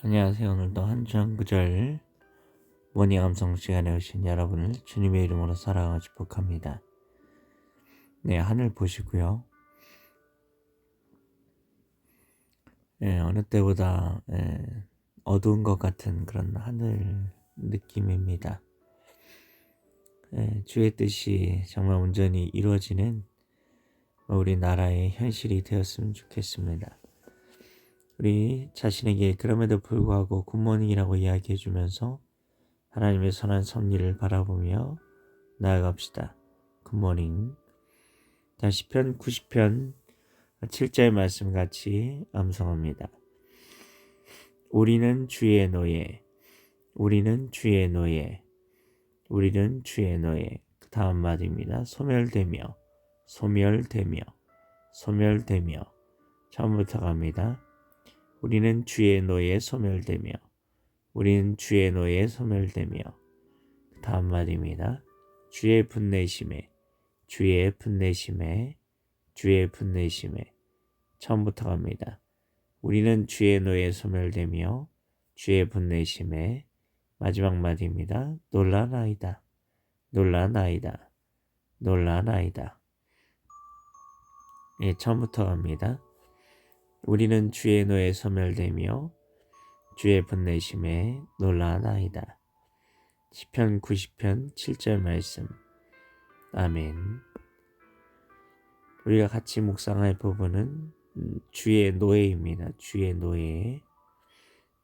안녕하세요. 오늘도 한주한 구절 모닝 암송 시간에 오신 여러분을 주님의 이름으로 사랑하고 축복합니다. 네, 하늘 보시고요. 네, 어느 때보다 예, 어두운 것 같은 그런 하늘 느낌입니다. 예, 주의 뜻이 정말 온전히 이루어지는 우리 나라의 현실이 되었으면 좋겠습니다. 우리 자신에게 그럼에도 불구하고 굿모닝이라고 이야기해 주면서 하나님의 선한 섭리를 바라보며 나아갑시다. 굿모닝. 자, 시편 90편 7절 말씀 같이 암송합니다. 우리는 주의 노예, 우리는 주의 노예, 우리는 주의 노예. 그 다음 말입니다. 소멸되며, 소멸되며, 소멸되며. 처음부터 갑니다. 우리는 주의 노예에 소멸되며 우리는 주의 노예에 소멸되며 다음 말입니다. 주의 분내심에 주의 분내심에 주의 분내심에 처음부터 갑니다. 우리는 주의 노예에 소멸되며 주의 분내심에 마지막 말입니다. 놀라나이다. 놀라나이다. 놀라나이다. 예, 처음부터 갑니다. 우리는 주의 노에 소멸되며 주의 분내심에 놀라나이다. 시편 90편 7절 말씀. 아멘. 우리가 같이 묵상할 부분은 음, 주의 노예입니다. 주의 노예.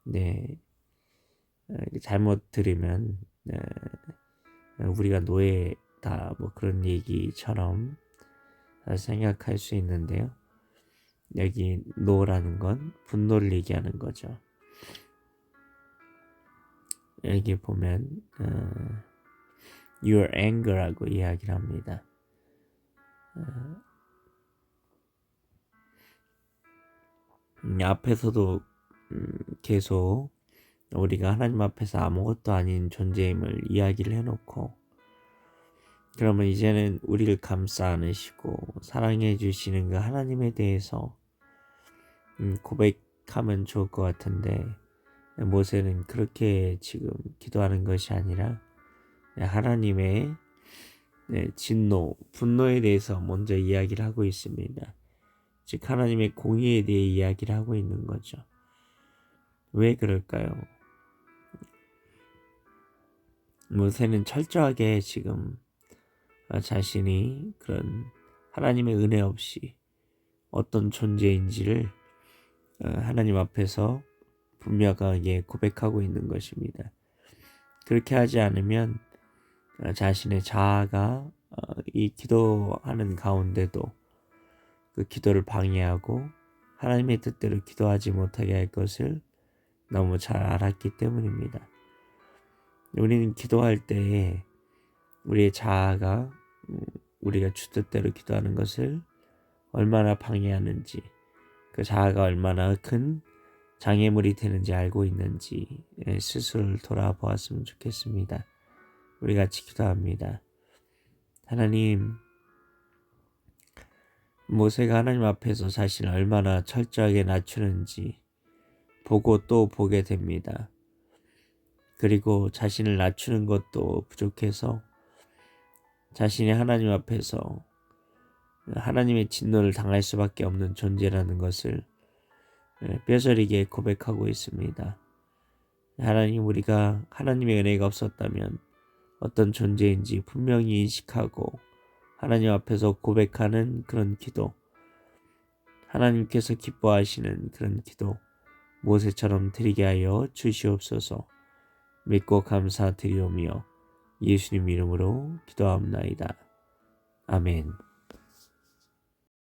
네. 어, 잘못 들으면 어, 우리가 노예다 뭐 그런 얘기처럼 생각할 수 있는데요. 여기 노라는 건 분노를 얘기하는 거죠. 여기 보면 어, your anger라고 이야기를 합니다. 어, 음, 앞에서도 음, 계속 우리가 하나님 앞에서 아무것도 아닌 존재임을 이야기를 해놓고 그러면 이제는 우리를 감싸 안으시고 사랑해 주시는 그 하나님에 대해서 음, 고백하면 좋을 것 같은데 모세는 그렇게 지금 기도하는 것이 아니라 하나님의 네, 진노, 분노에 대해서 먼저 이야기를 하고 있습니다. 즉 하나님의 공의에 대해 이야기를 하고 있는 거죠. 왜 그럴까요? 모세는 철저하게 지금 아, 자신이 그런 하나님의 은혜 없이 어떤 존재인지를 어, 하나님 앞에서 분명하게 고백하고 있는 것입니다. 그렇게 하지 않으면 어, 자신의 자아가 어, 이 기도하는 가운데도 그 기도를 방해하고 하나님의 뜻대로 기도하지 못하게 할 것을 너무 잘 알았기 때문입니다. 우리는 기도할 때에 우리의 자아가 음, 우리가 주 뜻대로 기도하는 것을 얼마나 방해하는지 그 자아가 얼마나 큰 장애물이 되는지 알고 있는지 예, 스스로를 돌아보았으면 좋겠습니다. 우리 같이 기도합니다. 하나님, 모세가 하나님 앞에서 자신을 얼마나 철저하게 낮추는지 보고 또 보게 됩니다. 그리고 자신을 낮추는 것도 부족해서 자신이 하나님 앞에서 하나님의 진노를 당할 수밖에 없는 존재라는 것을 예, 뼈저리게 고백하고 있습니다. 하나님 우리가 하나님의 은혜가 없었다면 어떤 존재인지 분명히 인식하고 하나님 앞에서 고백하는 그런 기도, 하나님께서 기뻐하시는 그런 기도, 모세처럼 드리게 하여 주시옵소서 믿고 감사드리오며 예수님 이름으로 기도합나이다. 아멘.